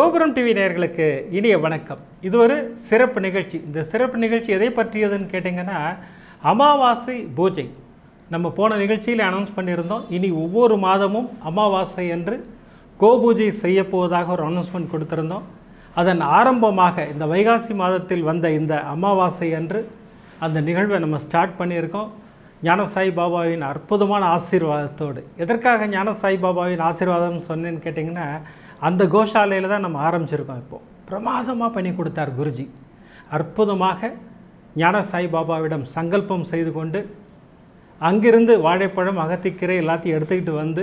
கோபுரம் டிவி நேயர்களுக்கு இனிய வணக்கம். இது ஒரு சிறப்பு நிகழ்ச்சி. இந்த சிறப்பு நிகழ்ச்சி எதை பற்றியதுன்னு கேட்டிங்கன்னா அமாவாசை பூஜை. நம்ம போன நிகழ்ச்சியில் அனௌன்ஸ் பண்ணியிருந்தோம். இனி ஒவ்வொரு மாதமும் அமாவாசை அன்று கோபூஜை செய்யப்போவதாக ஒரு அனௌன்ஸ்மெண்ட் கொடுத்திருந்தோம். அதன் ஆரம்பமாக இந்த வைகாசி மாதத்தில் வந்த இந்த அமாவாசை அன்று அந்த நிகழ்வை நம்ம ஸ்டார்ட் பண்ணியிருக்கோம். ஞானசாய் பாபாவின் அற்புதமான ஆசீர்வாதத்தோடு. எதற்காக ஞானசாய் பாபாவின் ஆசீர்வாதம் சொன்னேன்னு கேட்டிங்கன்னா அந்த கோஷாலையில் தான் நம்ம ஆரம்பிச்சிருக்கோம் இப்போது பிரமாதமாக பண்ணி கொடுத்தார் குருஜி. அற்புதமாக ஞானசாய் பாபாவிடம் சங்கல்பம் செய்து கொண்டு அங்கிருந்து வாழைப்பழம் அகத்திக்கீரை எல்லாத்தையும் எடுத்துக்கிட்டு வந்து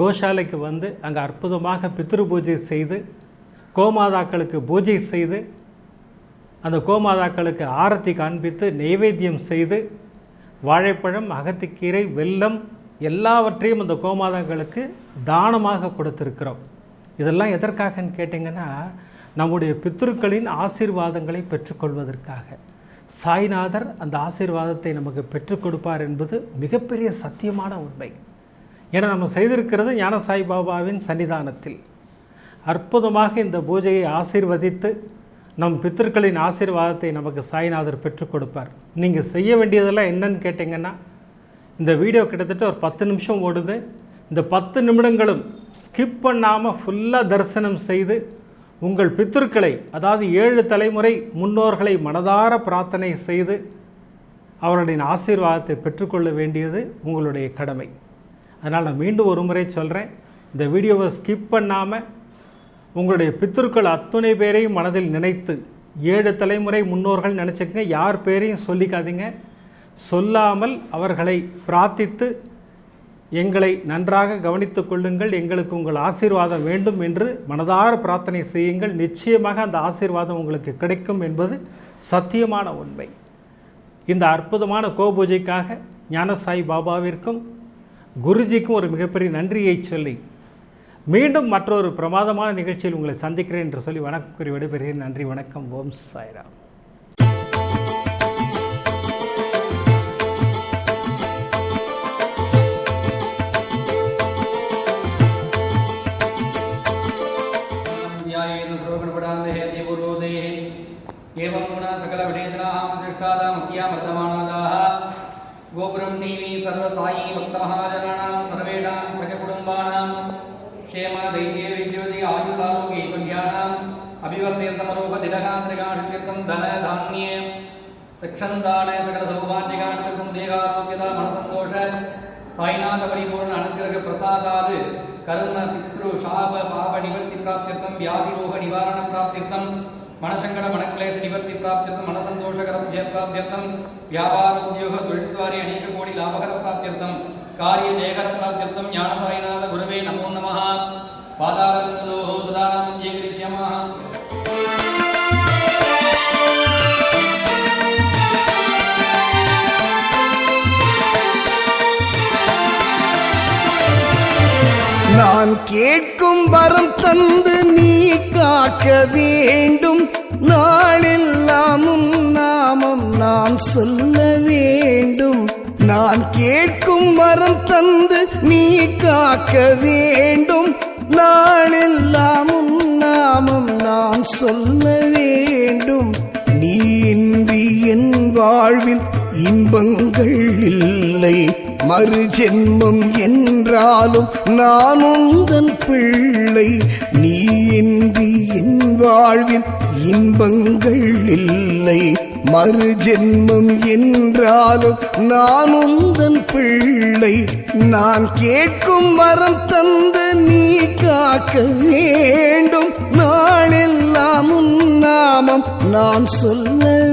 கோஷாலைக்கு வந்து அங்கே அற்புதமாக பித்ரு பூஜை செய்து கோமாதாக்களுக்கு பூஜை செய்து அந்த கோமாதாக்களுக்கு ஆரத்தி காண்பித்து நெய்வேத்தியம் செய்து வாழைப்பழம் அகத்திக்கீரை வெல்லம் எல்லாவற்றையும் அந்த கோமாதாக்களுக்கு தானமாக கொடுத்திருக்கிறோம். இதெல்லாம் எதற்காகன்னு கேட்டிங்கன்னா நம்முடைய பித்ருக்களின் ஆசீர்வாதங்களை பெற்றுக்கொள்வதற்காக. சாய்நாதர் அந்த ஆசீர்வாதத்தை நமக்கு பெற்றுக் கொடுப்பார் என்பது மிகப்பெரிய சத்தியமான உண்மை. ஏன்னா நம்ம செய்திருக்கிறது ஞானசாய் பாபாவின் சன்னிதானத்தில். அற்புதமாக இந்த பூஜையை ஆசீர்வதித்து நம் பித்தர்களின் ஆசீர்வாதத்தை நமக்கு சாய்நாதர் பெற்றுக் கொடுப்பார். நீங்கள் செய்ய வேண்டியதெல்லாம் என்னன்னு கேட்டிங்கன்னா இந்த வீடியோ கிட்டத்தட்ட ஒரு பத்து நிமிஷம் ஓடுது. இந்த பத்து நிமிடங்களும் ஸ்கிப் பண்ணாமல் ஃபுல்லாக தரிசனம் செய்து உங்கள் பித்திருக்களை அதாவது ஏழு தலைமுறை முன்னோர்களை மனதார பிரார்த்தனை செய்து அவருடைய ஆசீர்வாதத்தை பெற்றுக்கொள்ள வேண்டியது உங்களுடைய கடமை. அதனால் நான் மீண்டும் ஒரு முறை சொல்கிறேன் இந்த வீடியோவை ஸ்கிப் பண்ணாமல் உங்களுடைய பித்திருக்கள் அத்துணை பேரையும் மனதில் நினைத்து ஏழு தலைமுறை முன்னோர்கள் நினச்சிக்கங்க யார் பேரையும் சொல்லிக்காதீங்க. சொல்லாமல் அவர்களை பிரார்த்தித்து எங்களை நன்றாக கவனித்துக் கொள்ளுங்கள். எங்களுக்கு உங்கள் ஆசீர்வாதம் வேண்டும் என்று மனதார பிரார்த்தனை செய்யுங்கள். நிச்சயமாக அந்த ஆசீர்வாதம் உங்களுக்கு கிடைக்கும் என்பது சத்தியமான உண்மை. இந்த அற்புதமான கோபூஜைக்காக ஞானசாய் பாபாவிற்கும் குருஜிக்கும் ஒரு மிகப்பெரிய நன்றியை சொல்லி மீண்டும் மற்றொரு பிரமாதமான நிகழ்ச்சியில் உங்களை சந்திக்கிறேன் என்று சொல்லி வணக்கம் கூறி விடைபெறுகிறேன். நன்றி வணக்கம். ஓம் சாய்ராம். सर्वसायी भक्तमहाजनानां सर्वेषां सखकुटुम्बानां क्षेम धैर्ये विद्योति आयुरारोग्यैश्वर्याणाम् अभिवर्धयन्तमरोगदिनगान्त्रिकाण्त्यर्थं धनधान्ये सक्षन्दान सकलसौभाग्यकाण्त्यर्थं देहारोग्यता मनसन्तोष साईनाथ परिपूर्ण अनुग्रह प्रसादात् कर्म पितृ शाप पाप निवृत्ति प्राप्त्यर्थं व्याधिरोग निवारण प्राप्त्यर्थं மனசங்கட மனக்லேஷ நிவர்த்தி பிராப்தியர்த்தம் மனசந்தோஷகரம் ஜெயப்பிராப்தியர்த்தம் வியாபார உத்தியோக தொழில்வாரி அநேக கோடி லாபகர பிராப்தியர்த்தம் காரிய ஜெயகர பிராப்தியர்த்தம் ஞானசாயிநாத குருவே நமோ நம பாதாரவிந்ததோ சதானாமஞ்சேகரி கேட்கும் வரம் தந்து நீ காக்க வேண்டும். நாளில்லாமும் நாமம் நான் சொல்ல வேண்டும். நான் கேட்கும் வரம் தந்து நீ காக்க வேண்டும். நாளெல்லாம் நாமம் நான் சொல்ல வேண்டும். நீ இன்றி என் வாழ்வில் இன்பங்கள் இல்லை. மறு ஜென்மம் என்றாலும் நான் உந்தன் பிள்ளை. நீ இன்றி என் வாழ்வின் இன்பங்கள் இல்லை. மறு ஜென்மம் என்றாலும் நான் உந்தன் பிள்ளை. நான் கேட்கும் வரம் தந்து நீ காக்க வேண்டும். நாளெல்லாம் உன் நாமம் நான் சொல்ல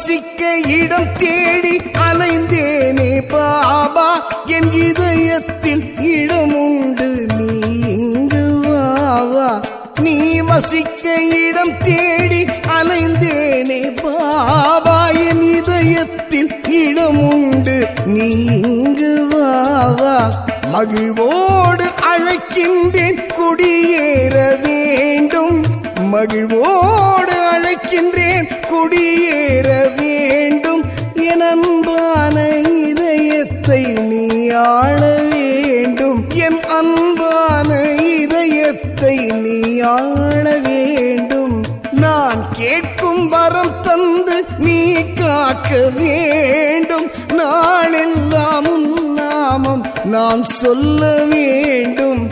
வசிக்க இடம் தேடி அலைந்தேனே பாபா. என் இதயத்தில் இடம் உண்டு நீ இங்கு வாவா நீ வசிக்க இடம் தேடி அலைந்தேனே பாபா. என் இதயத்தில் இடம் உண்டு நீ இங்கு வாவா மகிழ்வோடு அழைக்கின்றேன் குடியேற வேண்டும். மகிழ்வோடு அழைக்கின்றேன் குடியேற வேண்டும். என்பான இதயத்தை நீ ஆள வேண்டும். என் அன்பான இதயத்தை நீ ஆள வேண்டும். நான் கேட்கும் வரம் தந்து நீ காக்க வேண்டும். நாளெல்லாம் நாமம் நான் சொல்ல வேண்டும்.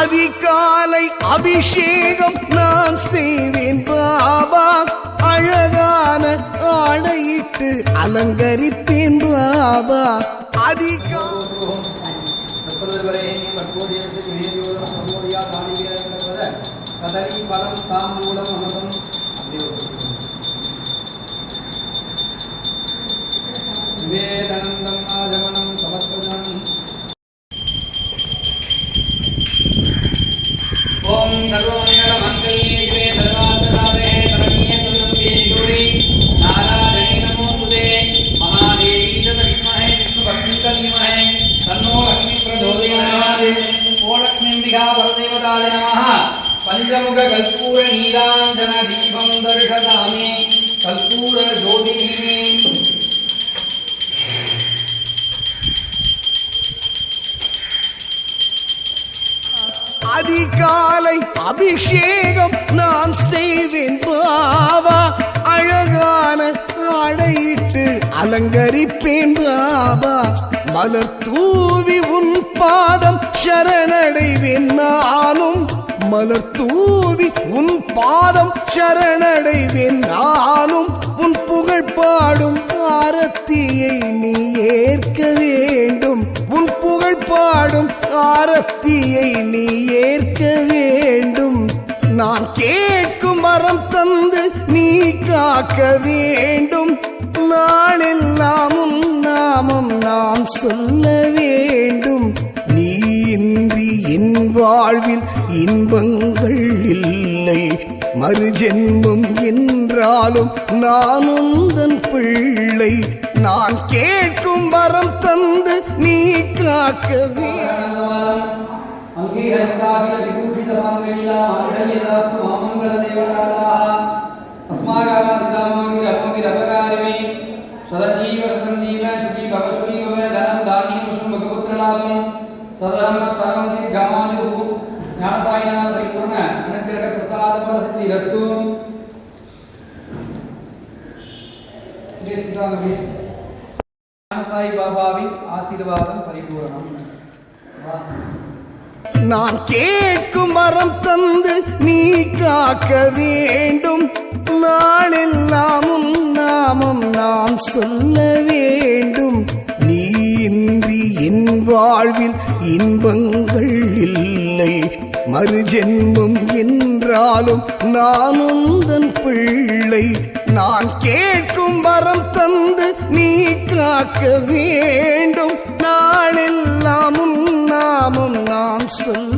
அதிகாலை அபிஷேகம் நான் செய்வேன். பாபா அழகான ஆடையிட்டு அலங்கரிப்பேன் பாபா. அதிகா கதலி பலம் தாம்பூலம் அமதம் அதிகாலை அபிஷேகம் நான் செய்வேன். பாபா அழகான ஆடையிட்டு அலங்கரிப்பேன். பாபா மலர் தூவி உன் பாதம் சரணடைவேன். நானும் மலர் தூவி உன் பாதம் சரணடைவேன். நானும் உன் புகழ் பாடும் ஆரத்தியை நீ ஏற்க வேண்டும். உன் புகழ் பாடும் ஆரத்தியை நீ ஏற்க வேண்டும். நான் கேட்கும் மரம் தந்து நீ காக்க வேண்டும். நாளெல்லாம் உன் நாமம் நான் சொல்ல வேண்டும். நீ இன்றி என் வாழ்வில் இன்பங்கள் இல்லை. மறுஜென்மம் என்றாலும் நானும் தன் பிள்ளை. நான் கேட்கும் வரம் தந்து நீ காக்கவே சதாமத்தரம் தீர்க்கமானு ஞானதாயினா பரிபூர்ண அனுக்கிரக பிரசாத பலஸ்தி ரஸ்து 这知道了没？சாய் பாபாவின் ஆசீர்வாதம் பரிபூரணம். நான் கேட்கும் மரம் தந்து நீ காக்க வேண்டும். நாளில் நாமும் நாமும் நாம் சொல்ல வேண்டும். நீ இன்றி என் வாழ்வில் இன்பங்கள் இல்லை. மறுஜென்மம் என்றாலும் நான் உந்தன் பிள்ளை. நான் கேட்கும் வரம் தந்து நீ காக்க வேண்டும். நான் எல்லாமும் நாமும் நான் சொல்ல